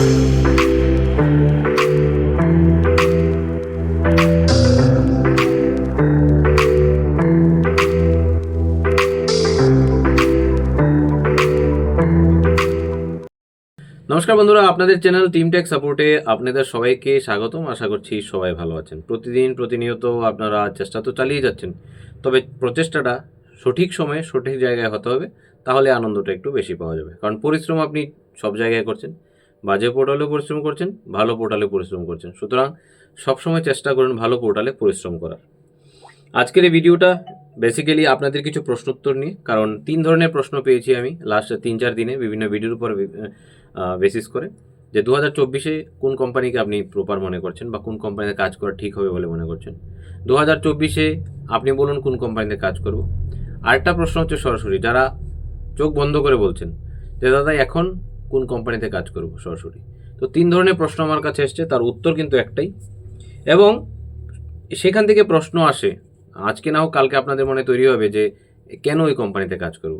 নমস্কার বন্ধুরা, আপনাদের চ্যানেল টিম টেক সাপোর্টে আপনাদের সবাইকে স্বাগতম। আশা করছি সবাই ভালো আছেন। প্রতিদিন প্রতিনিয়ত আপনারা চেষ্টা তো চালিয়ে যাচ্ছেন, তবে প্রচেষ্টাটা সঠিক সময়ে সঠিক জায়গায় হতে হবে, তাহলে আনন্দটা একটু বেশি পাওয়া যাবে। কারণ পরিশ্রম আপনি সব জায়গায় করছেন বাজে পোর্টালেও পরিশ্রম করছেন, ভালো পোর্টালে পরিশ্রম করছেন। সুতরাং সবসময় চেষ্টা করুন ভালো পোর্টালে পরিশ্রম করার। আজকের এই ভিডিওটা বেসিক্যালি আপনাদের কিছু প্রশ্নোত্তর নিয়ে, কারণ তিন ধরনের প্রশ্ন পেয়েছি আমি লাস্ট তিন চার দিনে বিভিন্ন ভিডিওর উপর বেসিস করে, যে দু হাজার চব্বিশে কোন কোম্পানিকে আপনি প্রপার মনে করছেন বা কোন কোম্পানিতে কাজ করা ঠিক হবে বলে মনে করছেন? দু হাজার চব্বিশে আপনি বলুন কোন কোম্পানিতে কাজ করব। আরেকটা প্রশ্ন হচ্ছে সরাসরি, যারা চোখ বন্ধ করে বলছেন, যে দাদা এখন কোন কোম্পানিতে কাজ করব, সরাসরি। তো তিন ধরনের প্রশ্ন আমার কাছে এসছে, তার উত্তর কিন্তু একটাই। এবং সেখান থেকে প্রশ্ন আসে, আজকে না হোক কালকে আপনাদের মনে তৈরি হবে যে, কেন ওই কোম্পানিতে কাজ করব?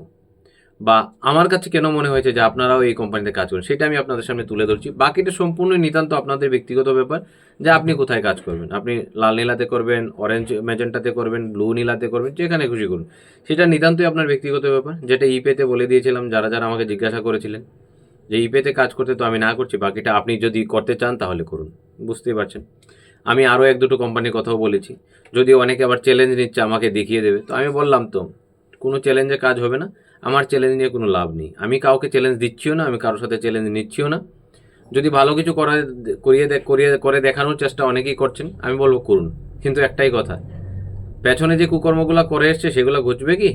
বা আমার কাছে কেন মনে হয়েছে যে, আপনারাও এই কোম্পানিতে কাজ করুন সেটা আমি আপনাদের সামনে তুলে ধরছি। বাকিটা সম্পূর্ণ নিতান্ত আপনাদের ব্যক্তিগত ব্যাপার, যে আপনি কোথায় কাজ করবেন? আপনি লাল নীলাতে করবেন অরেঞ্জ ম্যাজেন্টাতে করবেন ব্লু নীলাতে করবেন, যেখানে খুশি করুন। সেটা নিতান্তই আপনার ব্যক্তিগত ব্যাপার, যেটা ইপেতে বলে দিয়েছিলাম, যারা যারা আমাকে জিজ্ঞাসা করেছিলেন। যে ইপেতে কাজ করতে তো আমি না করছি, বাকিটা আপনি যদি করতে চান তাহলে করুন। বুঝতেই পারছেন? আমি আরও এক দুটো কোম্পানির কথাও বলেছি। যদি অনেকে আবার চ্যালেঞ্জ নিচ্ছে, আমাকে দেখিয়ে দেবে। তো আমি বললাম তো, কোনো চ্যালেঞ্জে কাজ হবে না, আমার চ্যালেঞ্জ নিয়ে কোনো লাভ নেই। আমি কাউকে চ্যালেঞ্জ দিচ্ছিও না, আমি কারোর সাথে চ্যালেঞ্জ নিচ্ছিও না। যদি ভালো কিছু করা, করিয়ে করিয়ে, করে দেখানোর চেষ্টা অনেকেই করছেন, আমি বলব করুন। কিন্তু একটাই কথা, পেছনে যে কুকর্মগুলো করে এসছে, সেগুলো ঘুচবে কি?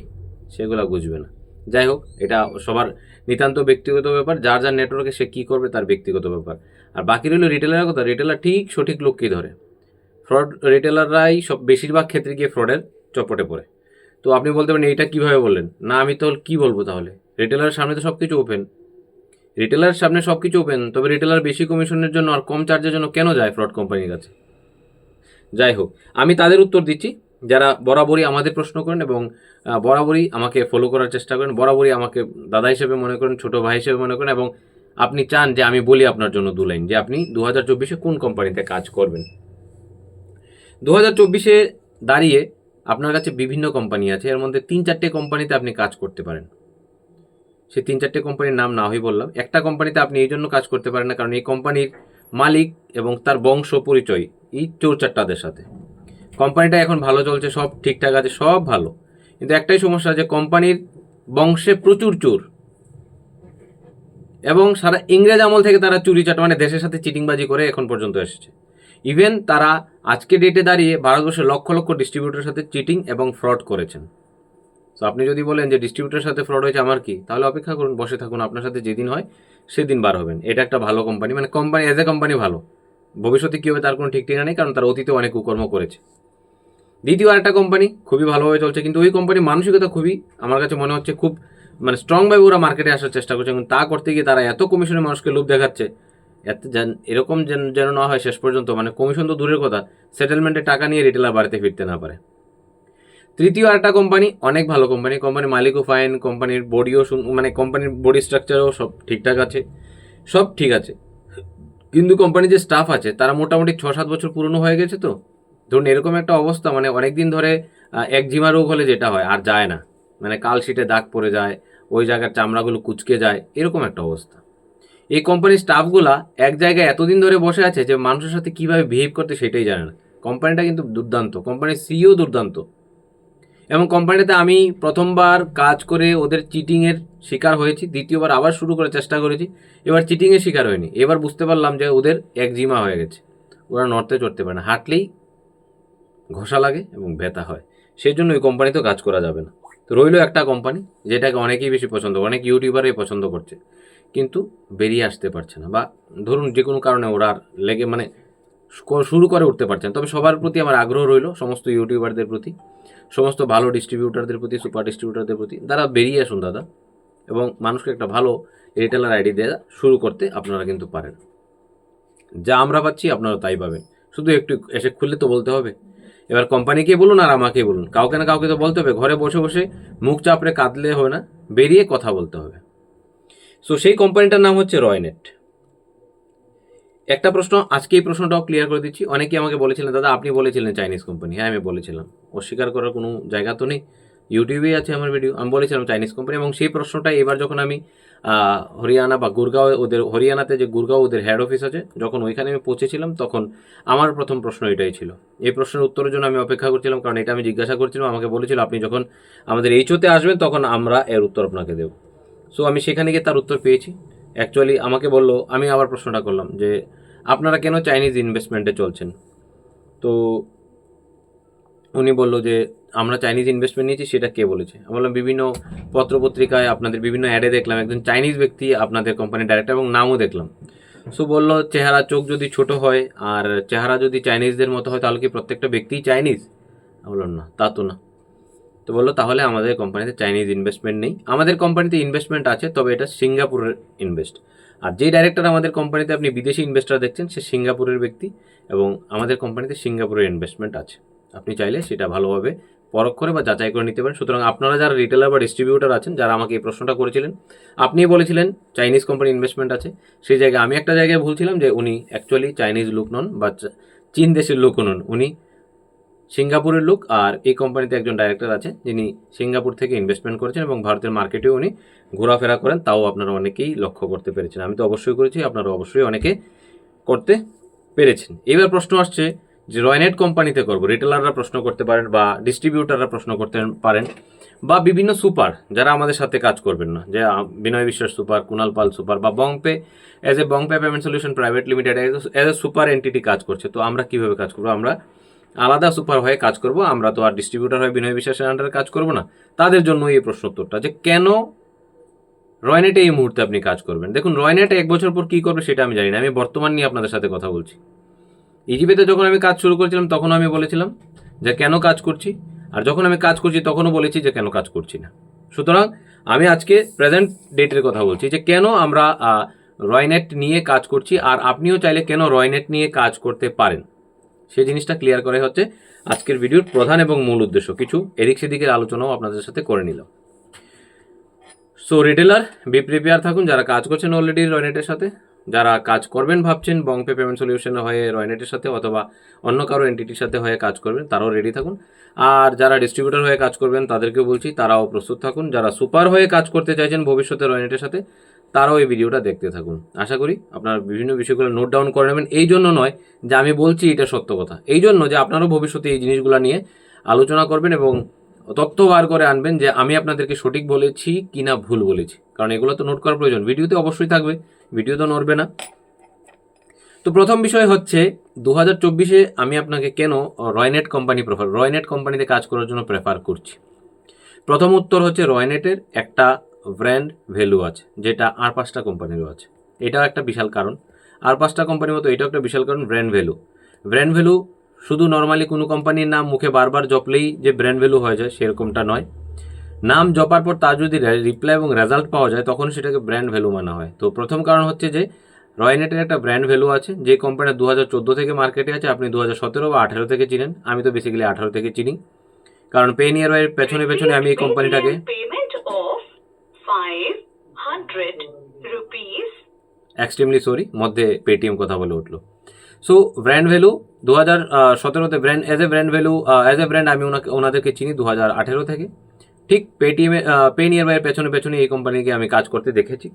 সেগুলো ঘুচবে না। যাই হোক, এটা সবার নিতান্ত ব্যক্তিগত ব্যাপার, যার যার নেটওয়ার্কে সে কী করবে তার ব্যক্তিগত ব্যাপার। আর বাকি রইল রিটেলারের কথা রিটেলার ঠিক সঠিক লোককেই ধরে। ফ্রড রিটেলাররাই সব বেশিরভাগ ক্ষেত্রে গিয়ে ফ্রডের চপটে পড়ে। তো আপনি বলতে পারেন, এইটা কীভাবে বললেন? না, আমি তো কী বলব তাহলে? রিটেলারের সামনে তো সব কিছু ওপেন রিটেলারের সামনে সব কিছু ওপেন তবে রিটেলার বেশি কমিশনের জন্য আর কম চার্জের জন্য কেন যায় ফ্রড কোম্পানির কাছে? যাই হোক, আমি তাদের উত্তর দিচ্ছি। যারা বরাবরই আমাদের প্রশ্ন করেন এবং বরাবরই আমাকে ফলো করার চেষ্টা করেন, বরাবরই আমাকে দাদা হিসেবে মনে করেন, ছোট ভাই হিসেবে মনে করেন এবং আপনি চান যে আমি বলি আপনার জন্য দু লাইন, যে আপনি দু হাজার চব্বিশে কোন কোম্পানিতে কাজ করবেন? দু হাজার চব্বিশে দাঁড়িয়ে আপনার কাছে বিভিন্ন কোম্পানি আছে, এর মধ্যে তিন চারটে কোম্পানিতে আপনি কাজ করতে পারেন। সে তিন চারটে কোম্পানির নাম না হই বললাম, একটা কোম্পানিতে আপনি এই জন্য কাজ করতে পারেন না, কারণ এই কোম্পানির মালিক এবং তার বংশ পরিচয় এই চোরচার তাদের সাথে। কোম্পানিটা এখন ভালো চলছে, সব ঠিকঠাক আছে, সব ভালো। কিন্তু একটাই সমস্যা যে কোম্পানির বংশে প্রচুর চোর। এবং সারা ইংরেজ আমল থেকে তারা চুরি চাট মানে দেশের সাথে চিটিংবাজি করে এখন পর্যন্ত এসেছে। ইভেন তারা আজকে ডেটে দাঁড়িয়ে ভারতবর্ষের লক্ষ লক্ষ ডিস্ট্রিবিউটরের সাথে চিটিং এবং ফ্রড করেছেন। তো আপনি যদি বলেন যে ডিস্ট্রিবিউটরের সাথে ফ্রড হয়েছে আমার কি? তাহলে অপেক্ষা করুন, বসে থাকুন, আপনার সাথে যেদিন হয় সেদিন বার হবেন। এটা একটা ভালো কোম্পানি মানে কোম্পানি অ্যাজ এ কোম্পানি ভালো। ভবিষ্যতে কী হবে তার কোনো ঠিক ঠিকানা নেই, কারণ তার অতীতে অনেক কুকর্ম করেছে। দ্বিতীয় আরেকটা কোম্পানি খুবই ভালোভাবে চলছে, কিন্তু ওই কোম্পানির মানসিকতা খুবই, আমার কাছে মনে হচ্ছে খুব মানে স্ট্রংভাবে ওরা মার্কেটে আসার চেষ্টা করছে, এবং তা করতে গিয়ে তারা এত কমিশনের মানুষকে লোভ দেখাচ্ছে, এত যেন- এরকম যেন যেন না হয় শেষ পর্যন্ত মানে কমিশন তো দূরের কথা সেটেলমেন্টে টাকা নিয়ে রিটেলার বাড়িতে ফিরতে না পারে। তৃতীয় আরেকটা কোম্পানি অনেক ভালো কোম্পানি কোম্পানির মালিকও ফাইন কোম্পানির বডিও মানে কোম্পানির বডি স্ট্রাকচারও সব ঠিকঠাক আছে, সব ঠিক আছে। কিন্তু কোম্পানির যে স্টাফ আছে, তারা মোটামুটি ছ সাত বছর পুরনো হয়ে গেছে তো ধরুন, এরকম একটা অবস্থা মানে অনেক দিন ধরে একজিমা রোগ হলে যেটা হয়, আর যায় না। মানে কাল শিটে দাগ পড়ে যায়, ওই জায়গার চামড়াগুলো কুচকে যায়, এরকম একটা অবস্থা। এই কোম্পানির স্টাফগুলা এক জায়গায় এতদিন ধরে বসে আছে যে মানুষের সাথে কীভাবে বিহেভ করতে সেটাই জানে না। কোম্পানিটা কিন্তু দুর্দান্ত, কোম্পানির সিইও দুর্দান্ত। এবং কোম্পানিতে আমি প্রথমবার কাজ করে ওদের চিটিংয়ের শিকার হয়েছি, দ্বিতীয়বার আবার শুরু করে চেষ্টা করেছি, এবার চিটিংয়ের শিকার হয়নি। এবার বুঝতে পারলাম যে ওদের একজিমা হয়ে গেছে। ওরা নড়তে চড়তে পারে না, হাঁটলেই ঘষা লাগে এবং ব্যথা হয়। সেই জন্য ওই কোম্পানিতেও কাজ করা যাবে না। তো রইল একটা কোম্পানি যেটাকে অনেকেই বেশি পছন্দ করে, অনেক ইউটিউবারই পছন্দ করছে, কিন্তু বেরিয়ে আসতে পারছে না। বা ধরুন যে কোনো কারণে ওরা আর লেগে মানে শুরু করে উঠতে পারছেন তবে সবার প্রতি আমার আগ্রহ রইল, সমস্ত ইউটিউবারদের প্রতি, সমস্ত ভালো ডিস্ট্রিবিউটারদের প্রতি সুপার ডিস্ট্রিবিউটারদের প্রতি। তারা বেরিয়ে আসুন দাদা এবং মানুষকে একটা ভালো রিটেলার আইডি দেওয়া শুরু করতে আপনারা কিন্তু পারেন। যা আমরা পাচ্ছি আপনারা তাই পাবেন। শুধু একটু এসে খুললে তো বলতে হবে। এবার কোম্পানিকে বলুন আর আমাকে বলুন। কাউকে না কাউকে তো বলতে হবে, ঘরে বসে বসে মুখ চাপড়ে কাঁদলে হবে না, বেরিয়ে কথা বলতে হবে। সো সেই কোম্পানিটার নাম হচ্ছে রয়নেট একটা প্রশ্ন, আজকে এই প্রশ্নটাও ক্লিয়ার করে দিচ্ছি। অনেকেই আমাকে বলেছিলেন, দাদা, আপনি বলেছিলেন চাইনিজ কোম্পানি হ্যাঁ আমি বলেছিলাম। অস্বীকার করার কোনো জায়গা তো নেই। ইউটিউবেই আছে আমার ভিডিও আমি বলেছিলাম চাইনিজ কোম্পানি এবং সেই প্রশ্নটা এবার যখন আমি হরিয়ানা বা গুরগাঁও ওদের, হরিয়ানাতে যে গুরগাঁও ওদের হেড অফিস আছে, যখন ওইখানে আমি পৌঁছেছিলাম, তখন আমার প্রথম প্রশ্ন এটাই ছিল। এই প্রশ্নের উত্তরের জন্য আমি অপেক্ষা করছিলাম, কারণ এটা আমি জিজ্ঞাসা করছিলাম, আমাকে বলেছিল, আপনি যখন আমাদের এইচওতে আসবেন, তখন আমরা এর উত্তর আপনাকে দেব। সো আমি সেখানে গিয়ে তার উত্তর পেয়েছি। অ্যাকচুয়ালি আমাকে বলল, আমি আবার প্রশ্নটা করলাম যে, আপনারা কেন চাইনিজ ইনভেস্টমেন্টে চলছেন? তো উনি বলল যে, আমরা চাইনিজ ইনভেস্টমেন্ট নিয়েছি, সেটা কে বলেছে? আমি বললাম, বিভিন্ন পত্রপত্রিকায় আপনাদের বিভিন্ন অ্যাডে দেখলাম, একজন চাইনিজ ব্যক্তি আপনাদের কোম্পানির ডাইরেক্টর এবং নামও দেখলাম। সো বলল, চেহারা, চোখ যদি ছোট হয়, আর চেহারা যদি চাইনিজদের মতো হয়, তাহলে কি প্রত্যেকটা ব্যক্তিই চাইনিজ বললাম, না, তা তো না। তো বলল, তাহলে আমাদের কোম্পানিতে চাইনিজ ইনভেস্টমেন্ট নেই। আমাদের কোম্পানিতে ইনভেস্টমেন্ট আছে, তবে এটা সিঙ্গাপুরের ইনভেস্ট আর যেই ডাইরেক্টর আমাদের কোম্পানিতে আপনি বিদেশি ইনভেস্টর দেখছেন, সে সিঙ্গাপুরের ব্যক্তি এবং আমাদের কোম্পানিতে সিঙ্গাপুরের ইনভেস্টমেন্ট আছে। আপনি চাইলে সেটা ভালোভাবে পরখ করে বা যাচাই করে নিতে পারেন। সুতরাং আপনারা যারা রিটেলার বা ডিস্ট্রিবিউটার আছেন, যারা আমাকে এই প্রশ্নটা করেছিলেন আপনি বলেছিলেন চাইনিজ কোম্পানি ইনভেস্টমেন্ট আছে। সেই জায়গায় আমি একটা জায়গায় ভুলছিলাম যে উনি অ্যাকচুয়ালি চাইনিজ লোক নন বা চীন দেশের লোকও নন। উনি সিঙ্গাপুরের লোক আর এই কোম্পানিতে একজন ডাইরেক্টর আছে যিনি সিঙ্গাপুর থেকে ইনভেস্টমেন্ট করেছেন এবং ভারতের মার্কেটেও উনি ঘোরাফেরা করেন। তাও আপনারা অনেকেই লক্ষ্য করতে পেরেছেন। আমি তো অবশ্যই করেছি, আপনারা অবশ্যই অনেকে করতে পেরেছেন। এবার প্রশ্ন আসছে যে রয়নেট কোম্পানিতে করব রিটেলাররা প্রশ্ন করতে পারেন বা ডিস্ট্রিবিউটাররা প্রশ্ন করতে পারেন বা বিভিন্ন সুপার যারা আমাদের সাথে কাজ করবেন না, যে বিনয় বিশ্বাস সুপার, কুনাল পাল সুপার বা BongPay as a BongPay payment solution private limited as a super entity কাজ করছে। তো আমরা কীভাবে কাজ করব? আমরা আলাদা সুপার হয়ে কাজ করব, আমরা তো আর ডিস্ট্রিবিউটার হয়ে বিনয় বিশ্বাসের আন্ডারে কাজ করব না। তাদের জন্য এই প্রশ্ন উত্তরটা, যে কেন রয়নেটে এই মুহূর্তে আপনি কাজ করবেন? দেখুন, রয়নেটে এক বছর পর কী করবে সেটা আমি জানি না, আমি বর্তমান নিয়ে আপনাদের সাথে কথা বলছি। ইজিপিতে যখন আমি কাজ শুরু করেছিলাম, তখন আমি বলেছিলাম যে, কেন কাজ করছি? আর যখন আমি কাজ করছি, তখনও বলেছি যে, কেন কাজ করছি না? সুতরাং আমি আজকে প্রেজেন্ট ডেটের কথা বলছি যে, কেন আমরা রয়নেট নিয়ে কাজ করছি আর আপনিও চাইলে কেন রয়নেট নিয়ে কাজ করতে পারেন? সেই জিনিসটা ক্লিয়ার করে হচ্ছে আজকের ভিডিওর প্রধান এবং মূল উদ্দেশ্য। কিছু এদিক সেদিকের আলোচনাও আপনাদের সাথে করে নিলাম। সো রিটেলার বি প্রিপেয়ার থাকুন যারা কাজ করছেন অলরেডি রয়নেটের সাথে। যারা কাজ করবেন ভাবছেন বংপে পেমেন্ট সলিউশনে হয়ে রয়নেটের সাথে অথবা অন্য কারও এন্টিটির সাথে হয়ে কাজ করবেন, তারাও রেডি থাকুন। আর যারা ডিস্ট্রিবিউটর হয়ে কাজ করবেন, তাদেরকেও বলছি, তারাও প্রস্তুত থাকুন। যারা সুপার হয়ে কাজ করতে চাইছেন ভবিষ্যতে রয়নেটের সাথে, তারাও এই ভিডিওটা দেখতে থাকুন। আশা করি আপনার বিভিন্ন বিষয়গুলো নোট ডাউন করে নেবেন। এই জন্য নয় যে আমি বলছি এটা সত্য কথা। এই জন্য যে আপনারও ভবিষ্যতে এই জিনিসগুলো নিয়ে আলোচনা করবেন এবং তথ্য বার করে আনবেন যে আমি আপনাদেরকে সঠিক বলেছি কি না ভুল বলেছি। কারণ এগুলো তো নোট করার প্রয়োজন। ভিডিওতে অবশ্যই থাকবে। ভিডিও তো নড়বে না। তো প্রথম বিষয় হচ্ছে দু হাজার চব্বিশে আমি আপনাকে কেন রয়নেট কোম্পানি প্রেফার রয়নেট কোম্পানিতে কাজ করার জন্য প্রেফার করছি? প্রথম উত্তর হচ্ছে রয়নেটের একটা ব্র্যান্ড ভ্যালু আছে, যেটা আর পাঁচটা কোম্পানিরও আছে। এটাও একটা বিশাল কারণ। আর পাঁচটা কোম্পানির মতো এটাও একটা বিশাল কারণ ব্র্যান্ড ভ্যালু ব্র্যান্ড ভ্যালু শুধু নর্মালি কোনো কোম্পানির নাম মুখে বারবার জপলেই যে ব্র্যান্ড ভ্যালু হয়ে যায়, সেরকমটা নয়। নাম জপার পর তার যদি রিপ্লাই এবং রেজাল্ট পাওয়া যায় তখন সেটাকে ব্র্যান্ড ভ্যালু মানা হয়। তো প্রথম কারণ হচ্ছে যে রয়নেটের একটা ব্র্যান্ড ভ্যালু আছে যে কোম্পানি দু হাজার চোদ্দ থেকে মার্কেটে আছে আপনি দু হাজার সতেরো বা আঠেরো থেকে চিনেন। আমি তো বেসিক্যালি আঠারো থেকে চিনি। কারণ পেন ইয়ার ওয়ের পেছনে পেছনে আমি এই কোম্পানিটাকে payment of 500 rupees extremely sorry মধ্যে পেটিএম কথা বলে উঠল। সো ব্র্যান্ড ভ্যালু দু হাজার সতেরোতে brand as a brand value as a brand আমি ওনাকে ওনাদেরকে চিনি দু হাজার আঠেরো থেকে। ঠিক পেটিএমে পে নিয়ার বাইয়ের পেছনে পেছনে এই কোম্পানিকে আমি কাজ করতে দেখেছি।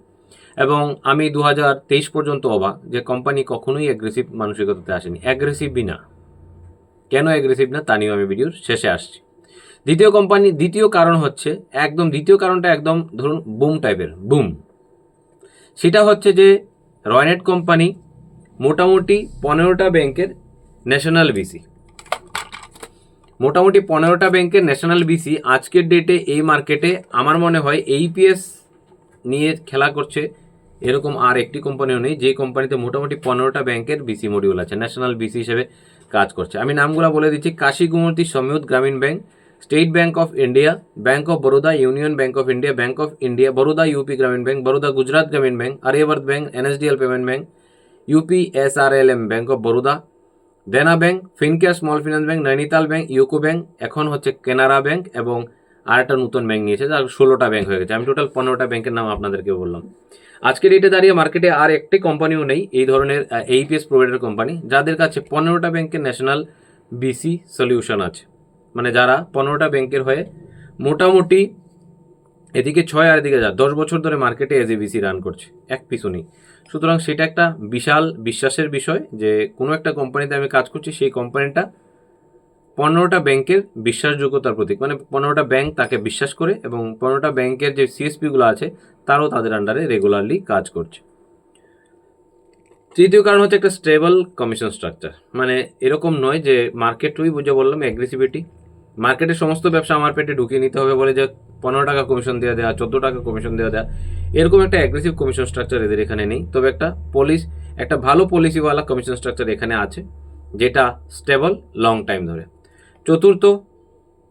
এবং আমি দু হাজার তেইশ পর্যন্ত অবাক যে কোম্পানি কখনোই অ্যাগ্রেসিভ মানসিকতাতে আসেনি। অ্যাগ্রেসিভই না। কেন অ্যাগ্রেসিভ না তা নিয়েও আমি ভিডিওর শেষে আসছি। দ্বিতীয় কোম্পানি দ্বিতীয় কারণ হচ্ছে, একদম দ্বিতীয় কারণটা একদম ধরুন বুম টাইপের বুম সেটা হচ্ছে যে রয়নেট কোম্পানি মোটামুটি পনেরোটা ব্যাংকের ন্যাশনাল বিসি মোটামুটি পনেরোটা ব্যাংকের ন্যাশনাল বিসি আজকের ডেটে এই মার্কেটে আমার মনে হয় এইপিএস নিয়ে খেলা করছে। এরকম আর একটি কোম্পানিও নেই, যে কোম্পানিতে মোটামুটি পনেরোটা ব্যাংকের বিসি মডিউল আছে, ন্যাশনাল বিসি হিসেবে কাজ করছে। আমি নামগুলো বলে দিচ্ছি Kashi Gomti Samyut Gramin Bank, State Bank of India, Bank of Baroda, Union Bank of India, Bank of India, Baroda, UP Gramin Bank, Baroda Gujarat Gramin Bank Aryavart Bank NSDL Payment Bank, UP SRLM Bank of Baroda Dena Bank Fincare Small Finance Bank, Nainital Bank, UCO Bank, এখন হচ্ছে কেনারা bank এবং আর একটা নতুন bank নিয়েছে, যার ষোলোটা bank হয়ে গেছে। আমি টোটাল পনেরোটা ব্যাংকের নাম আপনাদেরকে বললাম। আজকের ডেটে দাঁড়িয়ে মার্কেটে আর একটি কোম্পানিও নেই, এই ধরনের এইপিএস প্রোভাইডার কোম্পানি যাদের কাছে পনেরোটা ব্যাংকের ন্যাশনাল বিসি সলিউশন আছে। মানে যারা পনেরোটা ব্যাংকের হয়ে মোটামুটি এদিকে ছয় আর এদিকে যা, দশ বছর ধরে মার্কেটে এজ বিসি রান করছে, এক পিছু নেই। সুতরাং সেটা একটা বিশাল বিশ্বাসের বিষয় যে কোনো একটা কোম্পানিতে আমি কাজ করছি, সেই কোম্পানিটা পনেরোটা ব্যাংকের বিশ্বাসযোগ্যতার প্রতীক। মানে পনেরোটা ব্যাংক তাকে বিশ্বাস করে এবং পনেরোটা ব্যাংকের যে সিএসপিগুলো আছে, তারও তাদের আন্ডারে রেগুলারলি কাজ করছে। তৃতীয় কারণ হচ্ছে একটা স্টেবল কমিশন স্ট্রাকচার মানে এরকম নয় যে মার্কেট ওই বুঝে বললাম অ্যাগ্রেসিভিটি মার্কেটের সমস্ত ব্যবসা আমার পেটে ঢুকিয়ে নিতে হবে বলে যে পনেরো টাকা কমিশন দেওয়া দেওয়া চোদ্দ টাকা কমিশন দেওয়া দেওয়া এরকম একটা অ্যাগ্রেসিভ কমিশন স্ট্রাকচার এদের এখানে নেই। তবে একটা পলিস একটা ভালো পলিসিওয়ালা কমিশন স্ট্রাকচার এখানে আছে, যেটা স্টেবল লং টাইম ধরে। চতুর্থ,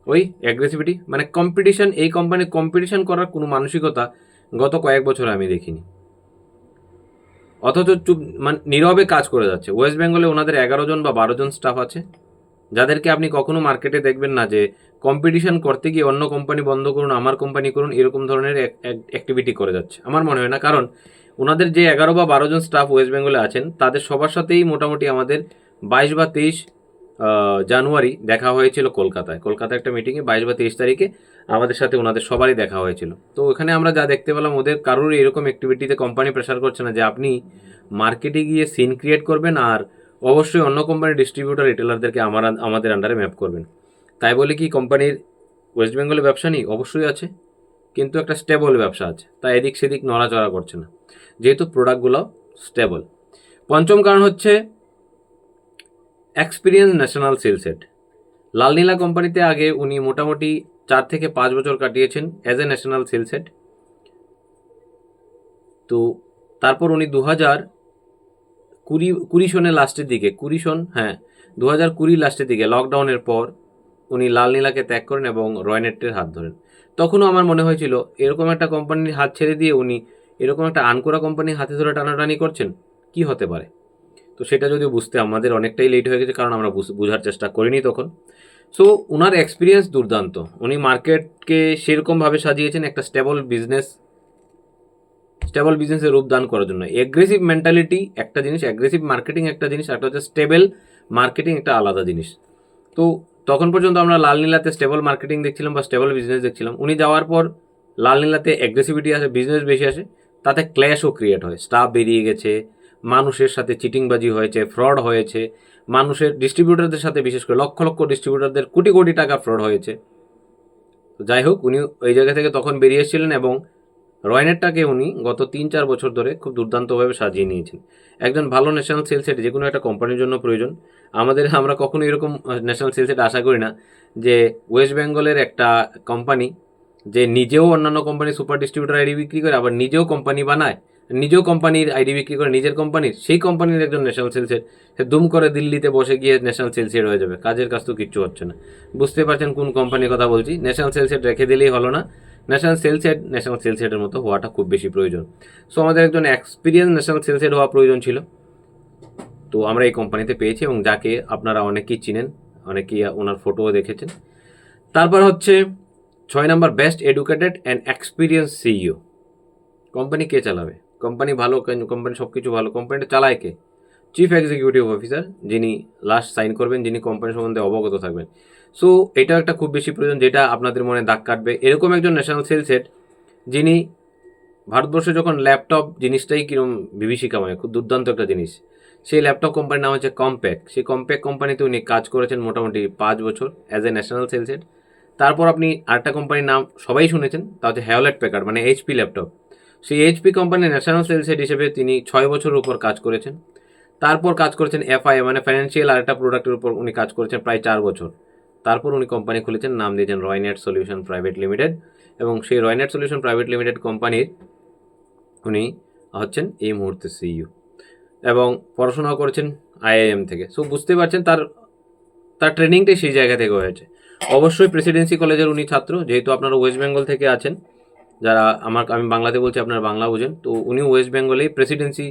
ওই অ্যাগ্রেসিভিটি মানে কম্পিটিশন এই কোম্পানি কম্পিটিশন করার কোনো মানসিকতা গত কয়েক বছর আমি দেখিনি। অথচ চুপ মানে নীরবে কাজ করে যাচ্ছে। ওয়েস্ট বেঙ্গলে ওনাদের এগারো জন বা বারো জন স্টাফ আছে। যাদেরকে আপনি কখনো মার্কেটে দেখবেন না যে কম্পিটিশন করতে গিয়ে অন্য কোম্পানি বন্ধ করুন, আমার কোম্পানি করুন, এরকম ধরনের অ্যাক্টিভিটি করে যাচ্ছে। আমার মনে হয় না। কারণ ওনাদের যে এগারো বা বারো জন স্টাফ ওয়েস্ট বেঙ্গলে আছেন, তাদের সবার সাথেই মোটামুটি আমাদের বাইশ বা তেইশ জানুয়ারি দেখা হয়েছিল কলকাতায়। কলকাতায় একটা মিটিংয়ে বাইশ বা তেইশ তারিখে আমাদের সাথে ওনাদের সবারই দেখা হয়েছিল। তো ওখানে আমরা যা দেখতে পেলাম, ওদের কারোর এরকম অ্যাক্টিভিটিতে কোম্পানি প্রেশার করছে না যে আপনি মার্কেটে গিয়ে সিন ক্রিয়েট করবেন আর অবশ্যই অন্য কোম্পানির ডিস্ট্রিবিউটার রিটেলারদেরকে আমার আমাদের আন্ডারে ম্যাপ করবেন। তাই বলে কি কোম্পানির ওয়েস্ট বেঙ্গলে ব্যবসা নেই? অবশ্যই আছে। কিন্তু একটা স্টেবল ব্যবসা আছে। তাই এদিক সেদিক নড়াচড়া করছে না। যেহেতু প্রোডাক্টগুলো স্টেবল পঞ্চম কারণ হচ্ছে এক্সপিরিয়েন্স ন্যাশনাল সেলসেট লালনীলা কোম্পানিতে আগে উনি মোটামুটি চার থেকে পাঁচ বছর কাটিয়েছেন অ্যাজ এ ন্যাশনাল সেলসেট তো তারপর উনি দু হাজার কুড়ি কুড়ি সনের লাস্টের দিকে, কুড়ি সন হ্যাঁ দু হাজার কুড়ি লাস্টের দিকে, লকডাউনের পর উনি লাল নীলাকে ত্যাগ করেন এবং রয়নেটের হাত ধরেন। তখনও আমার মনে হয়েছিল, এরকম একটা কোম্পানির হাত ছেড়ে দিয়ে উনি এরকম একটা আনকোরা কোম্পানির হাতে ধরে টানাটানি করছেন, কি হতে পারে? তো সেটা যদি বুঝতে আমাদের অনেকটাই লেট হয়ে গেছে, কারণ আমরা বুঝ- বোঝার চেষ্টা করিনি তখন। সো ওনার এক্সপিরিয়েন্স দুর্দান্ত। উনি মার্কেটকে সেরকমভাবে সাজিয়েছেন, একটা স্টেবল বিজনেস স্টেবল বিজনেসের রূপ দান করার জন্য। এগ্রেসিভ মেন্টালিটি একটা জিনিস অ্যাগ্রেসিভ মার্কেটিং একটা জিনিস একটা হচ্ছে স্টেবল মার্কেটিং একটা আলাদা জিনিস। তো তখন পর্যন্ত আমরা লাল নীলাতে স্টেবল মার্কেটিং দেখছিলাম বা স্টেবল বিজনেস দেখছিলাম। উনি যাওয়ার পর লাল নীলাতে অ্যাগ্রেসিভিটি আসে বিজনেস বেশি আসে, তাতে ক্ল্যাশও ক্রিয়েট হয়। স্টাফ বেরিয়ে গেছে, মানুষের সাথে চিটিংবাজি হয়েছে ফ্রড হয়েছে, মানুষের ডিস্ট্রিবিউটারদের সাথে বিশেষ করে লক্ষ লক্ষ ডিস্ট্রিবিউটারদের কোটি কোটি টাকা ফ্রড হয়েছে। তো যাই হোক, উনি ওই জায়গা থেকে তখন বেরিয়ে এসেছিলেন এবং রয়নেটটাকে উনি গত তিন চার বছর ধরে খুব দুর্দান্তভাবে সাজিয়ে নিয়েছেন। একজন ভালো ন্যাশনাল সেলস হেড যে কোনো একটা কোম্পানির জন্য প্রয়োজন। আমাদের, আমরা কখনো এরকম ন্যাশনাল সেলস হেড আশা করি না যে ওয়েস্ট বেঙ্গলের একটা কোম্পানি যে নিজেও অন্যান্য কোম্পানি সুপার ডিস্ট্রিবিউটার আইডি বিক্রি করে, আবার নিজেও কোম্পানি বানায়, নিজেও কোম্পানির আইডি বিক্রি করে, নিজের কোম্পানির সেই কোম্পানির একজন ন্যাশনাল সেলস হেড সে দুম করে দিল্লিতে বসে গিয়ে ন্যাশনাল সেলস হেড হয়ে যাবে। কাজের কাজ তো কিচ্ছু হচ্ছে না। বুঝতে পারছেন কোন কোম্পানির কথা বলছি? ন্যাশনাল সেলস হেড রেখে দিলেই হলো না। National sales head national sales হেডের মতো হওয়াটা খুব বেশি প্রয়োজন। সো আমাদের একজন এক্সপিরিয়েন্স ন্যাশনাল সেলস হেড হওয়া প্রয়োজন ছিল। তো আমরা এই কোম্পানিতে পেয়েছি এবং যাকে আপনারা অনেকেই চিনেন, অনেকেই ওনার ফটোও দেখেছেন। তারপর হচ্ছে ছয় number best educated and experience CEO company কে চালাবে? কোম্পানি ভালো কোম্পানি সব কিছু ভালো। কোম্পানিটা চালায় কে? চিফ এক্সিকিউটিভ অফিসার যিনি লাস্ট সাইন করবেন, যিনি কোম্পানি সম্বন্ধে অবগত থাকবেন। সো এটা একটা খুব বেশি প্রয়োজন যেটা আপনাদের মনে দাগ কাটবে। এরকম একজন ন্যাশনাল সেলস হেড যিনি ভারতবর্ষে যখন ল্যাপটপ জিনিসটাই কিরম বিভীষিকাময় খুব দুর্দান্ত একটা জিনিস, সেই ল্যাপটপ কোম্পানির নাম হচ্ছে কম্প্যাক সেই কম্প্যাক কোম্পানিতে উনি কাজ করেছেন মোটামুটি পাঁচ বছর as a national sales head তারপর আপনি আরেকটা কোম্পানির নাম সবাই শুনেছেন, তা হচ্ছে হ্যাওলেট প্যাকার্ড মানে এইচপি ল্যাপটপ সেই এইচপি কোম্পানির ন্যাশনাল সেলস হেড হিসেবে তিনি ছয় বছরের উপর কাজ করেছেন। তারপর কাজ করেছেন এফআই মানে ফাইন্যান্সিয়াল আরেকটা প্রোডাক্টের উপর উনি কাজ করেছেন প্রায় চার বছর। তারপর উনি কোম্পানি খুলেছেন, নাম দিয়েছেন রয়নেট সলিউশন প্রাইভেট লিমিটেড এবং সেই রয়নেট সলিউশন প্রাইভেট লিমিটেড কোম্পানির উনি হচ্ছেন এই মুহূর্তে সিইও এবং পড়াশোনাও করেছেন আইআইএম থেকে। সো বুঝতে পারছেন তার তার ট্রেনিংটাই সেই জায়গা থেকে হয়েছে। অবশ্যই প্রেসিডেন্সি কলেজের উনি ছাত্র, যেহেতু আপনারা ওয়েস্ট বেঙ্গল থেকে আছেন, যারা আমার, আমি বাংলাতে বলছি আপনারা বাংলা বোঝেন, তো উনি ওয়েস্ট বেঙ্গলেই প্রেসিডেন্সি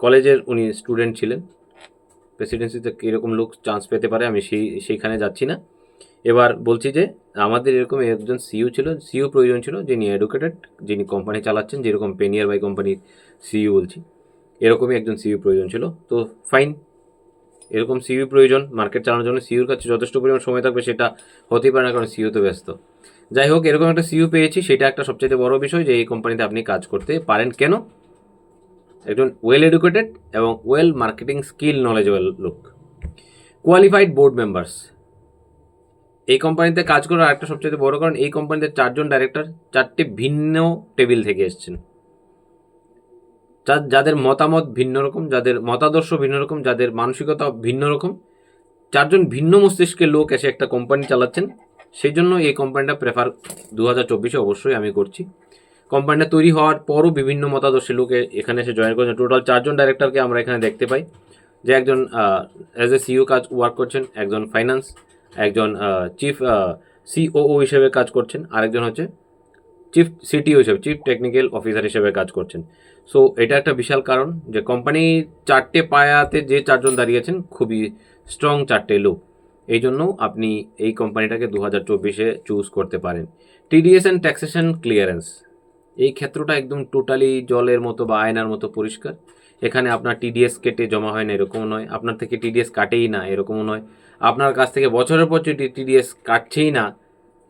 কলেজের উনি স্টুডেন্ট ছিলেন। প্রেসিডেন্সিতে কীরকম লোক চান্স পেতে পারে, আমি সেই, সেইখানে যাচ্ছি না। এবার বলছি যে, আমাদের এরকম একজন সিইও ছিল সিইও প্রয়োজন ছিল, যিনি এডুকেটেড যিনি কোম্পানি চালাচ্ছেন, যেরকম পেনিয়ার বাই কোম্পানির সিইও বলছি, এরকমই একজন সিইও প্রয়োজন ছিল। তো ফাইন এরকম সিইও প্রয়োজন মার্কেট চালানোর জন্য সিইওর কাছে যথেষ্ট পরিমাণ সময় থাকবে, সেটা হতেই পারে না, কারণ সিইও তো ব্যস্ত। যাই হোক, এরকম একটা সিইও পেয়েছি, সেটা একটা সবচেয়ে বড় বিষয় যে, এই কোম্পানিতে আপনি কাজ করতে পারেন কেন? একজন ওয়েল এডুকেটেড এবং ওয়েল মার্কেটিং স্কিল নলেজেবল লোক। কোয়ালিফাইড বোর্ড মেম্বার্স এই কোম্পানিতে কাজ করার আরেকটা সবচেয়ে বড় কারণ, এই কোম্পানিতে চারজন ডাইরেক্টর চারটে ভিন্ন টেবিল থেকে এসেছেন। যাদের মতামত ভিন্ন রকম, যাদের মতাদর্শ ভিন্ন রকম, যাদের মানসিকতা ভিন্ন রকম, চারজন ভিন্ন মস্তিষ্কের লোক এসে একটা কোম্পানি চালাচ্ছেন। সেই জন্য এই কোম্পানিটা প্রেফার দু হাজার চব্বিশে অবশ্যই আমি করছি। কোম্পানিটা তৈরি হওয়ার পরও বিভিন্ন মতাদর্শী লোক এখানে এসে জয়েন করেছেন। টোটাল চারজন ডাইরেক্টরকে আমরা এখানে দেখতে পাই। যে একজন অ্যাজ এ সিইও কাজ ওয়ার্ক করছেন, একজন ফাইন্যান্স একজন চিফ সিওও হিসেবে কাজ করছেন, আরেকজন হচ্ছে চিফ সিটিও হিসেবে চিফ টেকনিক্যাল অফিসার হিসেবে কাজ করছেন। সো এটা একটা বিশাল কারণ যে কোম্পানি চারটে পায়াতে যে চারজন দাঁড়িয়েছেন, খুবই স্ট্রং চারটে লোক। এই জন্য আপনি এই কোম্পানিটাকে দু হাজার চব্বিশে চুজ করতে পারেন। টিডিএস অ্যান্ড ট্যাক্সেশন ক্লিয়ারেন্স এই ক্ষেত্রটা একদম টোটালি জলের মতো বা আয়নার মতো পরিষ্কার। এখানে আপনার টিডিএস কেটে জমা হয় না, এরকমও নয়। আপনার থেকে টিডিএস কাটেই না, এরকমও নয়। আপনার কাছ থেকে বছরের পর টিডিএস কাটছেই না,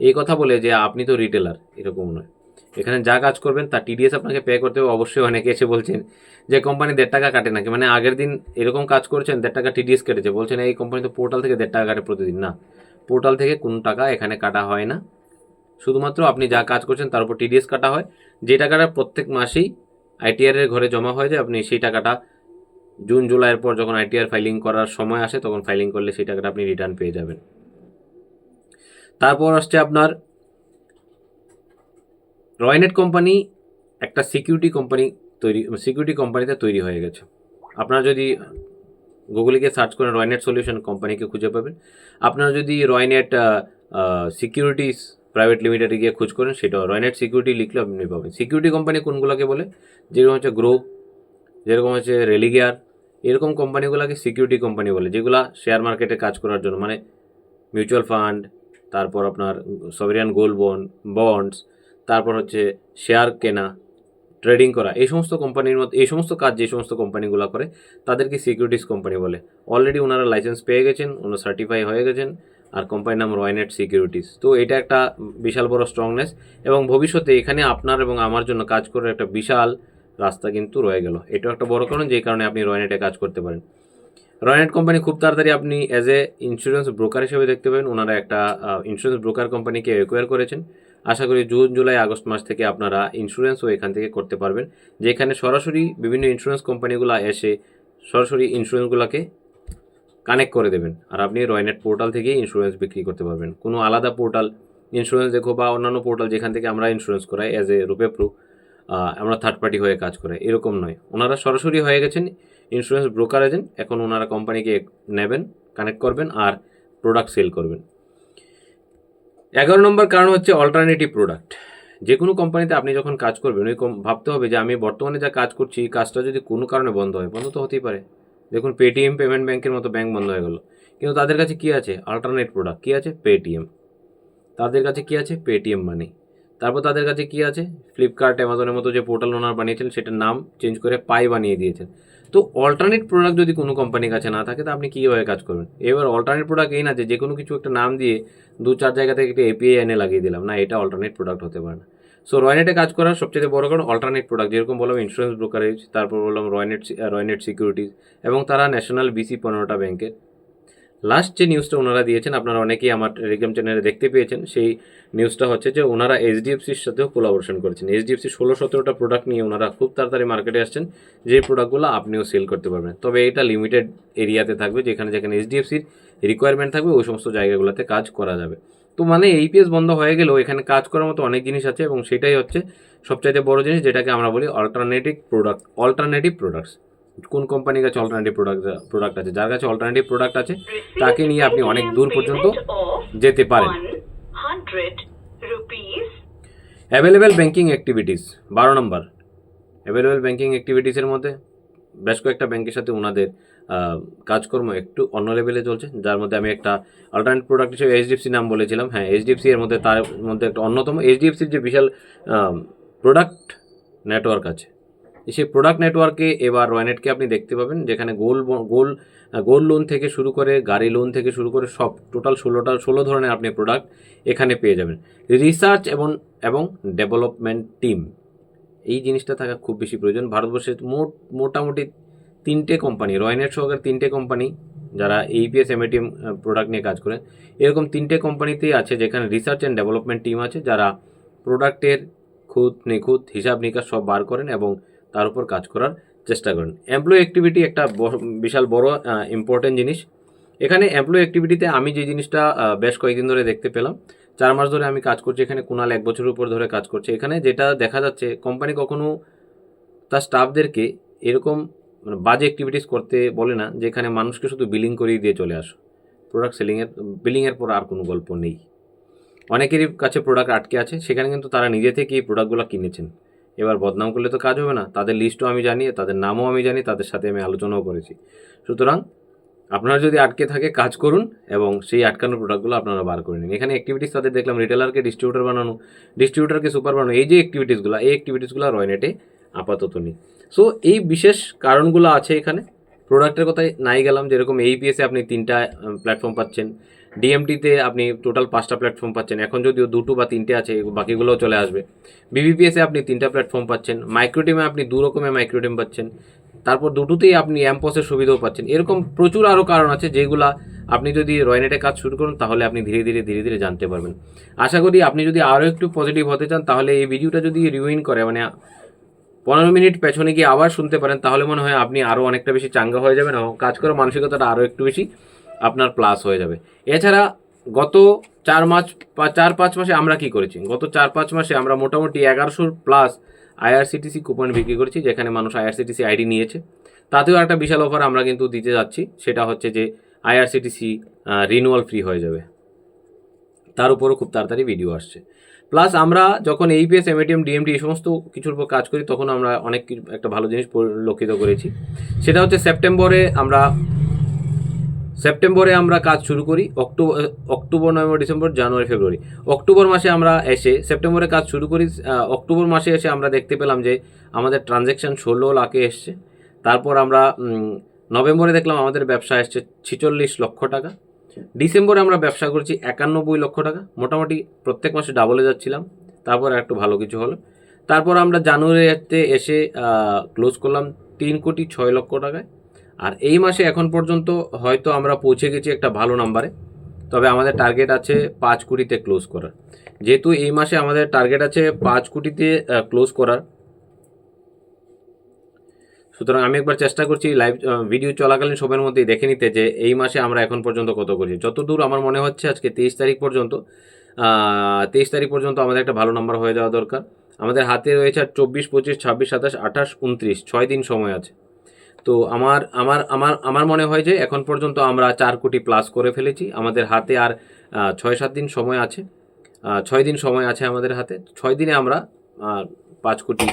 এই কথা বলে যে আপনি তো রিটেলার এরকম নয়। এখানে যা কাজ করবেন, তার টিডিএস আপনাকে পে করতে হবে। অবশ্যই অনেকে এসে বলছেন যে, কোম্পানি দেড় টাকা কাটে নাকি? মানে আগের দিন এরকম কাজ করছেন, দেড় টাকা টিডিএস কেটেছে। বলছেন, এই কোম্পানি তো পোর্টাল থেকে দেড় টাকা কাটে প্রতিদিন। না পোর্টাল থেকে কোনো টাকা এখানে কাটা হয় না। শুধুমাত্র আপনি যা কাজ করছেন তার উপর টিডিএস কাটা হয়। যে টাকাটা প্রত্যেক মাসেই আইটিআর এর ঘরে জমা হয়ে যায়, আপনি সেই টাকাটা জুন, জুলাইয়ের পর যখন আইটিআর ফাইলিং করার সময় আসে, তখন ফাইলিং করলে সেই টাকাটা আপনি রিটার্ন পেয়ে যাবেন। তারপর আসছে আপনার রয়নেট কোম্পানি একটা সিকিউরিটি কোম্পানি তৈরি সিকিউরিটি কোম্পানিতে তৈরি হয়ে গেছে। আপনারা যদি গুগলে গিয়ে সার্চ করেন রয়নেট সলিউশন কোম্পানিকে খুঁজে পাবেন। আপনারা যদি রয়নেট সিকিউরিটিস প্রাইভেট লিমিটেডে গিয়ে খোঁজ করেন সেটা রয়নেট সিকিউরিটি লিখলে আপনি পাবেন। সিকিউরিটি কোম্পানি কোনগুলোকে বলে? যেরকম হচ্ছে গ্রো যেরকম হচ্ছে রেলিগিয়ার এরকম কোম্পানিগুলোকে সিকিউরিটি কোম্পানি বলে, যেগুলা শেয়ার মার্কেটে কাজ করার জন্য। মানে মিউচুয়াল ফান্ড তারপর আপনার সভেরিয়ান গোল্ড বন্ড বন্ডস তারপর হচ্ছে শেয়ার কেনা ট্রেডিং করা, এই সমস্ত কোম্পানির মধ্যে, এই সমস্ত কাজ যে সমস্ত কোম্পানিগুলো করে, তাদেরকে সিকিউরিটিস কোম্পানি বলে। অলরেডি ওনারা লাইসেন্স পেয়ে গেছেন, ওনারা সার্টিফাই হয়ে গেছেন। আর কোম্পানির নাম রয়নেট সিকিউরিটিস তো এটা একটা বিশাল বড় স্ট্রংনেস এবং ভবিষ্যতে এখানে আপনার এবং আমার জন্য কাজ করার একটা বিশাল রাস্তা কিন্তু রয়ে গেল। এটাও একটা বড় কারণ, যে কারণে আপনি রয়নেটে কাজ করতে পারেন। রয়নেট কোম্পানি খুব তাড়াতাড়ি আপনি অ্যাজ এ ইন্স্যুরেন্স ব্রোকার হিসেবে দেখতে পাবেন। ওনারা একটা ইন্স্যুরেন্স ব্রোকার কোম্পানিকে অ্যাকোয়ার করেছেন। আশা করি জুন, জুলাই, আগস্ট মাস থেকে আপনারা ইন্স্যুরেন্সও এখান থেকে করতে পারবেন। যেখানে সরাসরি বিভিন্ন ইন্স্যুরেন্স কোম্পানিগুলো এসে সরাসরি ইন্স্যুরেন্সগুলোকে কানেক্ট করে দেবেন। আর আপনি রয়নেট পোর্টাল থেকেই ইন্স্যুরেন্স বিক্রি করতে পারবেন। কোনো আলাদা পোর্টাল ইন্স্যুরেন্স দেখো বা অন্যান্য পোর্টাল যেখান থেকে আমরা ইন্স্যুরেন্স করাই অ্যাজ এ রুপে প্রু আমরা থার্ড পার্টি হয়ে কাজ করাই। এরকম নয়। ওনারা সরাসরি হয়ে গেছেন ইন্স্যুরেন্স ব্রোকার এজেন্ট এখন ওনারা কোম্পানিকে নেবেন কানেক্ট করবেন আর প্রোডাক্ট সেল করবেন। এগারো নম্বর কারণ হচ্ছে অল্টারনেটিভ প্রোডাক্ট যে কোনো কোম্পানিতে আপনি যখন কাজ করবেন, ওই ভাবতে হবে যে আমি বর্তমানে যা কাজ করছি কাজটা যদি কোনো কারণে বন্ধ হয়, বন্ধ তো হতেই পারে। দেখুন পেটিএম পেমেন্ট ব্যাংকের মতো ব্যাংক বন্ধ হয়ে গেল। কিন্তু তাদের কাছে কি আছে? অল্টারনেট প্রোডাক্ট কি আছে? পেটিএম তাদের কাছে কি আছে? পেটিএম মানি তারপর তাদের কাছে কি আছে? ফ্লিপকার্ট অ্যামাজনের মতো যে পোর্টাল ওনার বানিয়েছেন, সেটার নাম চেঞ্জ করে পাই বানিয়ে দিয়েছেন। তো অল্টারনেট প্রোডাক্ট যদি কোনো কোম্পানির কাছে না থাকে, তো আপনি কীভাবে কাজ করবেন? এবার অল্টারনেট প্রোডাক্ট এই না যে কোনো কিছু একটা নাম দিয়ে দু চার জায়গা থেকে একটা এপিআই এনে লাগিয়ে দিলাম। না, এটা অল্টারনেট প্রোডাক্ট হতে পারে না। সো রয়নেটে কাজ করার সবচেয়ে বড় কারণ অল্টারনেট প্রোডাক্ট যেরকম বললাম ইন্স্যুরেন্স ব্রোকারেজ তারপর বললাম রয়নেট রয়নেট সিকিউরিটিজ এবং তারা ন্যাশনাল বিসি পনেরোটা ব্যাংকের লাস্ট যে নিউজটা ওনারা দিয়েছেন, আপনারা অনেকেই আমার টেলিগ্রাম চ্যানেলে দেখতে পেয়েছেন, সেই নিউজটা হচ্ছে যে ওনারা এইচডিএফসির সাথেও কোলাবোরেশন করেছেন। এইচডিএফসি ষোলো সতেরোটা প্রোডাক্ট নিয়ে ওনারা খুব তাড়াতাড়ি মার্কেটে আসছেন, যে প্রোডাক্টগুলো আপনিও সেল করতে পারবেন। তবে এটা লিমিটেড এরিয়াতে থাকবে, যেখানে যেখানে এইচডিএফসির রিকোয়ারমেন্ট থাকবে, ওই সমস্ত জায়গাগুলোতে কাজ করা যাবে। তো মানে এইপিএস বন্ধ হয়ে গেলেও এখানে কাজ করার মতো অনেক জিনিস আছে এবং সেটাই হচ্ছে সবচাইতে বড় জিনিস যেটাকে আমরা বলি অল্টারনেটিভ প্রোডাক্ট অল্টারনেটিভ প্রোডাক্টস কোন কোম্পানির কাছে অল্টারনেটিভ প্রোডাক্ট প্রোডাক্ট আছে? যার কাছে অল্টারনেটিভ প্রোডাক্ট আছে, তাকে নিয়ে আপনি অনেক দূর পর্যন্ত যেতে পারেন। অ্যাভেলেবেল ব্যাঙ্কিং অ্যাক্টিভিটিস বারো নম্বর। অ্যাভেলেবেল ব্যাঙ্কিং অ্যাক্টিভিটিসের মধ্যে বেশ কয়েকটা ব্যাংকের সাথে ওনাদের কাজকর্ম একটু অন্য লেভেলে চলছে, যার মধ্যে আমি একটা অল্টারনেট প্রোডাক্ট হিসেবে এইচডিএফসি নাম বলেছিলাম। হ্যাঁ এইচডিএফসি এর মধ্যে তার মধ্যে একটা অন্যতম এইচডিএফসির যে বিশাল প্রোডাক্ট নেটওয়ার্ক আছে, সেই প্রোডাক্ট নেটওয়ার্কে এবার রয়নেটকে আপনি দেখতে পাবেন, যেখানে গোল গোল গোল্ড লোন থেকে শুরু করে, গাড়ি লোন থেকে শুরু করে সব টোটাল ষোলোটা, ষোলো ধরনের আপনি প্রোডাক্ট এখানে পেয়ে যাবেন। রিসার্চ এবং এবং ডেভেলপমেন্ট টিম এই জিনিসটা থাকা খুব বেশি প্রয়োজন। ভারতবর্ষের মোট, মোটামুটি তিনটে কোম্পানি রয়নেট সহকারে তিনটে কোম্পানি যারা এইপিএস এমএটিএম প্রোডাক্ট নিয়ে কাজ করে। এরকম তিনটে কোম্পানিতেই আছে যেখানে রিসার্চ অ্যান্ড ডেভেলপমেন্ট টিম আছে, যারা প্রোডাক্টের খুঁত, নিখুঁত, হিসাব নিকাশ সব বার করেন এবং তার উপর কাজ করার চেষ্টা করেন। এমপ্লয়ি অ্যাক্টিভিটি একটা বিশাল বড় ইম্পর্টেন্ট জিনিস। এখানে এমপ্লয়ি অ্যাক্টিভিটিতে আমি যে জিনিসটা বেশ কয়েকদিন ধরে দেখতে পেলাম, চার মাস ধরে আমি কাজ করছি এখানে, কুনাল এক বছরের উপর ধরে কাজ করছে। এখানে যেটা দেখা যাচ্ছে কোম্পানি কখনো তার স্টাফদেরকে এরকম মানে বাজে অ্যাক্টিভিটিস করতে বলে না যেখানে মানুষকে শুধু বিলিং করিয়ে দিয়ে চলে আসো। প্রোডাক্ট সেলিংয়ের বিলিংয়ের পর আর কোনো গল্প নেই। অনেকেরই কাছে প্রোডাক্ট আটকে আছে, সেখানে কিন্তু তারা নিজে থেকেই প্রোডাক্টগুলো কিনেছেন। এবার বদনাম করলে তো কাজ হবে না, তাদের লিস্টও আমি জানি, তাদের নামও আমি জানি, তাদের সাথে আমি আলোচনাও করেছি। সুতরাং আপনারা যদি আটকে থাকে, কাজ করুন এবং সেই আটকানো প্রোডাক্টগুলো আপনারা বার করে নিন। এখানে অ্যাক্টিভিটিস তাদের দেখলাম রিটেলারকে ডিস্ট্রিবিউটার বানানো ডিস্ট্রিবিউটারকে সুপার বানানো, এই যে অ্যাক্টিভিটিসগুলো এই অ্যাক্টিভিটিসগুলো রয়নেটে আপাতত নেই। সো এই বিশেষ কারণগুলো আছে এখানে। প্রোডাক্টের কথায় নাই গেলাম, যেরকম এইপিএসে আপনি তিনটা প্ল্যাটফর্ম পাচ্ছেন। ডিএমটিতে আপনি টোটাল পাঁচটা প্ল্যাটফর্ম পাচ্ছেন। এখন যদিও দুটো বা তিনটে আছে বাকিগুলোও চলে আসবে। বিবিপিএসে আপনি তিনটা প্ল্যাটফর্ম পাচ্ছেন। মাইক্রোটিমে আপনি দু রকমের মাইক্রোটিম পাচ্ছেন। তারপর দুটোতেই আপনি অ্যাম্পসের সুবিধাও পাচ্ছেন। এরকম প্রচুর আরও কারণ আছে, যেগুলা আপনি যদি রয়নেটে কাজ শুরু করুন, তাহলে আপনি ধীরে ধীরে ধীরে ধীরে জানতে পারবেন। আশা করি আপনি যদি আরও একটু পজিটিভ হতে চান, তাহলে এই ভিডিওটা যদি রিউইন করে মানে পনেরো মিনিট পেছনে গিয়ে আবার শুনতে পারেন, তাহলে মনে হয় আপনি আরও অনেকটা বেশি চাঙ্গা হয়ে যাবেন এবং কাজ করার মানসিকতাটা আরও একটু বেশি আপনার প্লাস হয়ে যাবে। এছাড়া গত চার মাস চার পাঁচ মাসে আমরা কি করেছি? গত চার পাঁচ মাসে আমরা মোটামুটি এগারোশোর প্লাস আইআরসিটিসি কুপন বিক্রি করেছি, যেখানে মানুষ আইআরসিটিসি আইডি নিয়েছে। তাতেও একটা বিশাল অফার আমরা কিন্তু দিতে যাচ্ছি, সেটা হচ্ছে যে আইআরসিটিসি রিনুয়াল ফ্রি হয়ে যাবে। তার উপরও খুব তাড়াতাড়ি ভিডিও আসছে। প্লাস আমরা যখন এইপিএস এমএটিএম ডিএমটি এই সমস্ত কিছুর উপর কাজ করি, তখন আমরা অনেক একটা ভালো জিনিস পরিলক্ষিত করেছি। সেটা হচ্ছে সেপ্টেম্বরে আমরা সেপ্টেম্বরে আমরা কাজ শুরু করি October October November December January February October মাসে আমরা এসে সেপ্টেম্বরে কাজ শুরু করি অক্টোবর মাসে এসে আমরা দেখতে পেলাম যে আমাদের ট্রানজ্যাকশন ষোলো লাখে এসছে। তারপর আমরা নভেম্বরে দেখলাম আমাদের ব্যবসা এসছে ছিচল্লিশ লক্ষ টাকা। ডিসেম্বরে আমরা ব্যবসা করছি একানব্বই লক্ষ টাকা। মোটামুটি প্রত্যেক মাসে ডাবলে যাচ্ছিলাম। তারপর একটু ভালো কিছু হলো। তারপর আমরা জানুয়ারিতে এসে ক্লোজ করলাম তিন কোটি ছয় লক্ষ টাকায়। আর এই মাসে এখন পর্যন্ত হয়তো আমরা পৌঁছে গেছি একটা ভালো নাম্বারে তবে আমাদের টার্গেট আছে পাঁচ কোটিতে ক্লোজ করার। যেহেতু এই মাসে আমাদের টার্গেট আছে পাঁচ কোটিতে ক্লোজ করার। সুতরাং আমি একবার চেষ্টা করছি লাইভ ভিডিও চলাকালীন সময়ের মধ্যেই দেখে নিতে যে এই মাসে আমরা এখন পর্যন্ত কত করছি। যতদূর আমার মনে হচ্ছে আজকে তেইশ তারিখ পর্যন্ত তেইশ তারিখ পর্যন্ত আমাদের একটা ভালো নাম্বার হয়ে যাওয়া দরকার। আমাদের হাতে রয়েছে আর চব্বিশ, পঁচিশ, ছাব্বিশ, সাতাশ, আঠাশ, উনত্রিশ, ছয় দিন সময় আছে। তো আমার আমার আমার আমার মনে হয় যে এখন পর্যন্ত আমরা চার কোটি প্লাস করে ফেলেছি। আমাদের হাতে আর ছয়, সাত দিন সময় আছে। ছয় দিন সময় আছে আমাদের হাতে। ছয় দিনে আমরা পাঁচ কোটি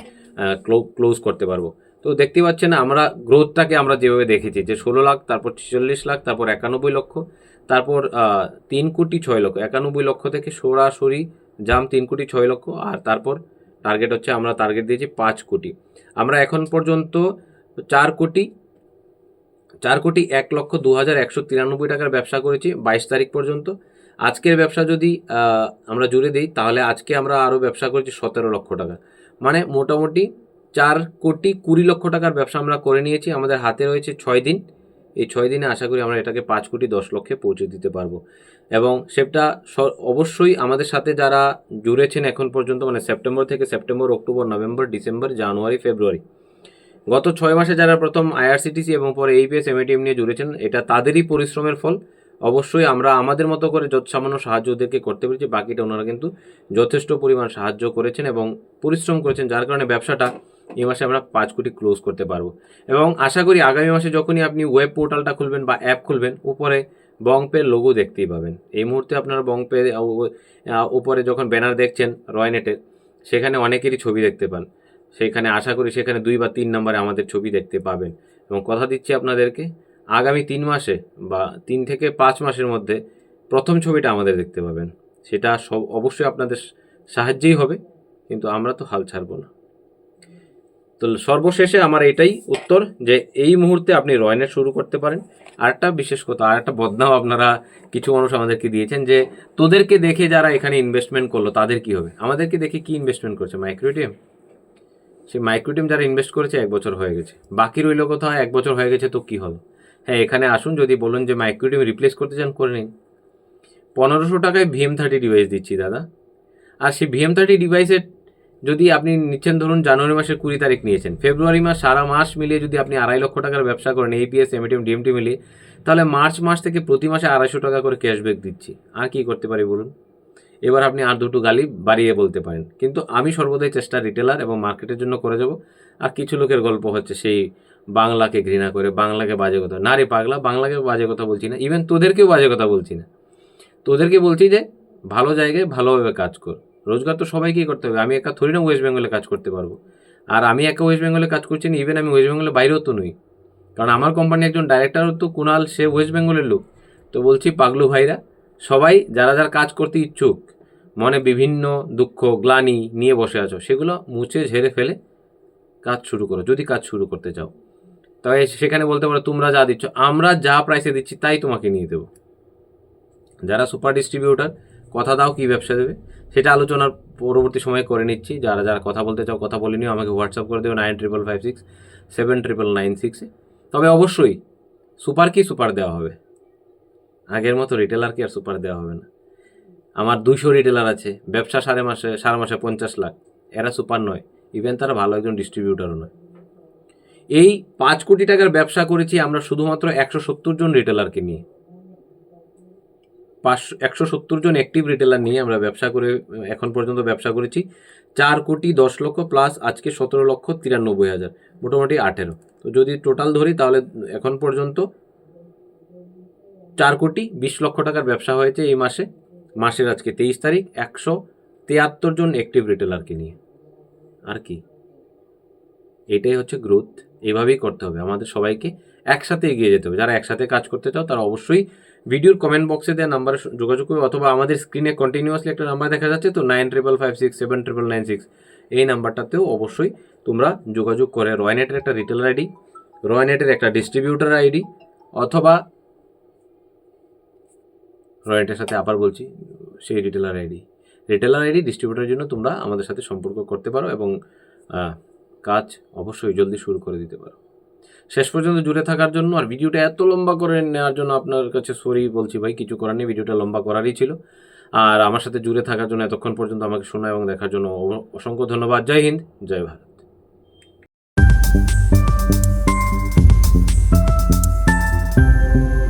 ক্লোজ করতে পারব। তো দেখতে পাচ্ছেন আমরা গ্রোথটাকে আমরা যেভাবে দেখেছি, যে ষোলো লাখ, তারপর ছেচল্লিশ লাখ, তারপর একানব্বই লক্ষ, তারপর তিন কোটি ছয় লক্ষ, একানব্বই লক্ষ থেকে সরাসরি জাম তিন কোটি ছয় লক্ষ, আর তারপর টার্গেট হচ্ছে আমরা টার্গেট দিয়েছি পাঁচ কোটি। আমরা এখন পর্যন্ত চার কোটি চার কোটি এক লক্ষ দু হাজার একশো তিরানব্বই টাকার ব্যবসা করেছি বাইশ তারিখ পর্যন্ত। আজকের ব্যবসা যদি আমরা জুড়ে দিই, তাহলে আজকে আমরা আরও ব্যবসা করেছি সতেরো লক্ষ টাকা। মানে মোটামুটি চার কোটি কুড়ি লক্ষ টাকার ব্যবসা আমরা করে নিয়েছি, আমাদের হাতে রয়েছে ছয় দিন। এই ছয় দিনে আশা করি আমরা এটাকে পাঁচ কোটি দশ লক্ষে পৌঁছে দিতে পারব। এবং সেটা অবশ্যই আমাদের সাথে যারা জুড়েছেন এখন পর্যন্ত মানে সেপ্টেম্বর থেকে September, October, November, December, January, February. গত ছয় মাসে যারা প্রথম আইআরসিটিসি এবং পরে এইপিএস এমএটিএম নিয়ে জুড়েছেন, এটা তাদেরই পরিশ্রমের ফল। অবশ্যই আমরা আমাদের মতো করে যত সামান্য সাহায্য ওদেরকে করতে পেরেছি, বাকিটা ওনারা কিন্তু যথেষ্ট পরিমাণ সাহায্য করেছেন এবং পরিশ্রম করেছেন, যার কারণে ব্যবসাটা এই মাসে আমরা পাঁচ কোটি ক্লোজ করতে পারব। এবং আশা করি আগামী মাসে যখনই আপনি ওয়েব পোর্টালটা খুলবেন বা অ্যাপ খুলবেন, উপরে বংপের লোগো দেখতেই পাবেন। এই মুহূর্তে আপনারা বংপে উপরে যখন ব্যানার দেখছেন রয়নেটের সেখানে অনেকেরই ছবি দেখতে পান। সেখানে আশা করি সেখানে দুই বা তিন নম্বরে আমাদের ছবি দেখতে পাবেন। এবং কথা দিচ্ছি আপনাদেরকে, আগামী তিন মাসে বা তিন থেকে পাঁচ মাসের মধ্যে প্রথম ছবিটা আমাদের দেখতে পাবেন। সেটা সব, অবশ্যই আপনাদের সাহায্যেই হবে, কিন্তু আমরা তো হাল ছাড়বো না। তো সর্বশেষে আমার এটাই উত্তর যে এই মুহূর্তে আপনি রয়নেট শুরু করতে পারেন। আর একটা বিশেষ কথা আর একটা বদনাম আপনারা কিছু মানুষ আমাদেরকে দিয়েছেন যে তোদেরকে দেখে যারা এখানে ইনভেস্টমেন্ট করল, তাদের কি হবে? আমাদেরকে দেখে কি ইনভেস্টমেন্ট করছে? মাইক্রোটিএম সেই মাইক্রোটিম যারা ইনভেস্ট করেছে, এক বছর হয়ে গেছে। বাকি রইল কোথাও, এক বছর হয়ে গেছে তো কি হলো হ্যাঁ এখানে আসুন, যদি বলুন যে মাইক্রোটিম রিপ্লেস করতে চান, করে নিন। পনেরোশো টাকায় ভিএম থার্টি ডিভাইস দিচ্ছি, দাদা। আর সেই ভিএম থার্টি ডিভাইসের যদি আপনি নিচ্ছেন ধরুন জানুয়ারি মাসের কুড়ি তারিখ নিয়েছেন, ফেব্রুয়ারি মাস সারা মাস মিলিয়ে যদি আপনি আড়াই লক্ষ টাকার ব্যবসা করেন এপিএস এমএটিএম ডিএমটি মিলিয়ে, তাহলে মার্চ মাস থেকে প্রতি মাসে আড়াইশো টাকা করে ক্যাশব্যাক দিচ্ছি। আর কি করতে পারি বলুন? এবার আপনি আর দুটো গালি বাড়িয়ে বলতে পারেন। কিন্তু আমি সর্বদাই চেষ্টা রিটেলার এবং মার্কেটের জন্য করে যাব। আর কিছু লোকের গল্প হচ্ছে সেই বাংলাকে ঘৃণা করে, বাংলাকে বাজে কথা। না রে পাগলা, বাংলাকে বাজে কথা বলছি না। ইভেন তোদেরকেও বাজে কথা বলছি না। তোদেরকে বলছি যে, ভালো জায়গায় ভালোভাবে কাজ কর। রোজগার তো সবাইকেই করতে হবে। আমি একা থরি না ওয়েস্ট বেঙ্গলে কাজ করতে পারব। আর আমি একা ওয়েস্ট বেঙ্গলে কাজ করছি না ইভেন আমি ওয়েস্ট বেঙ্গলের বাইরেও তো নই। কারণ আমার কোম্পানি একজন ডাইরেক্টরও তো কুনাল, সে ওয়েস্ট বেঙ্গলের লোক। তো বলছি, পাগলু ভাইরা, সবাই যারা যারা কাজ করতে ইচ্ছুক, মনে বিভিন্ন দুঃখ, গ্লানি নিয়ে বসে আছো, সেগুলো মুছে, ঝেড়ে ফেলে কাজ শুরু করো, যদি কাজ শুরু করতে চাও। তবে সেখানে বলতে পারো, তোমরা যা দিচ্ছ, আমরা যা প্রাইসে দিচ্ছি, তাই তোমাকে নিয়ে দেবো। যারা সুপার ডিস্ট্রিবিউটার কথা দাও কি ব্যবসা দেবে। সেটা আলোচনার পরবর্তী সময়ে করে নিচ্ছি। যারা যারা কথা বলতে চাও, কথা বলে নিও, আমাকে হোয়াটসঅ্যাপ করে দেবে nine triple five six seven triple nine সিক্সে তবে অবশ্যই সুপার কি সুপার দেওয়া হবে? আগের মতো রিটেলার কি আর সুপার দেওয়া হবে না। আমার দুশো রিটেলার আছে, ব্যবসা সাড়ে মাসে, সারা মাসে পঞ্চাশ লাখ। এরা সুপার নয় ইভেন তারা ভালো একজন ডিস্ট্রিবিউটারও নয়। এই পাঁচ কোটি টাকার ব্যবসা করেছি আমরা শুধুমাত্র একশো সত্তর জন রিটেলারকে নিয়ে। পাঁচশো, একশো সত্তর জন অ্যাক্টিভ রিটেলার নিয়ে আমরা ব্যবসা করে, এখন পর্যন্ত ব্যবসা করেছি। চার কোটি দশ লক্ষ প্লাস আজকে সতেরো লক্ষ তিরানব্বই হাজার, মোটামুটি আঠেরো। তো যদি টোটাল ধরি তাহলে এখন পর্যন্ত চার কোটি বিশ লক্ষ টাকার ব্যবসা হয়েছে এই মাসে। মাসের আজকে তেইশ তারিখ, একশো তিয়াত্তর জন অ্যাক্টিভ রিটেলারকে নিয়ে। আর কি? এটাই হচ্ছে গ্রোথ এভাবেই করতে হবে। আমাদের সবাইকে একসাথে এগিয়ে যেতে হবে। যারা একসাথে কাজ করতে চাও, তারা অবশ্যই ভিডিওর কমেন্ট বক্সে দেওয়া নাম্বারে যোগাযোগ করবে অথবা আমাদের স্ক্রিনে কন্টিনিউয়াসলি একটা নাম্বার দেখা যাচ্ছে, তো nine triple five six seven triple nine six এই নাম্বারটাতেও অবশ্যই তোমরা যোগাযোগ করে। রয়নেটের একটা রিটেলার আইডি রয়নেটের একটা ডিস্ট্রিবিউটার আইডি অথবা রয়নেটের সাথে আবার বলছি, সেই রিটেলার আইডি রিটেলার আইডি ডিস্ট্রিবিউটারের জন্য তোমরা আমাদের সাথে সম্পর্ক করতে পারো এবং কাজ অবশ্যই জলদি শুরু করে দিতে পারো। শেষ পর্যন্ত জুড়ে থাকার জন্য আর ভিডিওটা এত লম্বা করে নেওয়ার জন্য আপনার কাছে সরি বলছি ভাই, কিছু করার নেই, ভিডিওটা লম্বা করারই ছিল। আর আমার সাথে জুড়ে থাকার জন্য এতক্ষণ পর্যন্ত আমাকে শোনা এবং দেখার জন্য অসংখ্য ধন্যবাদ। জয় হিন্দ, জয় ভারত।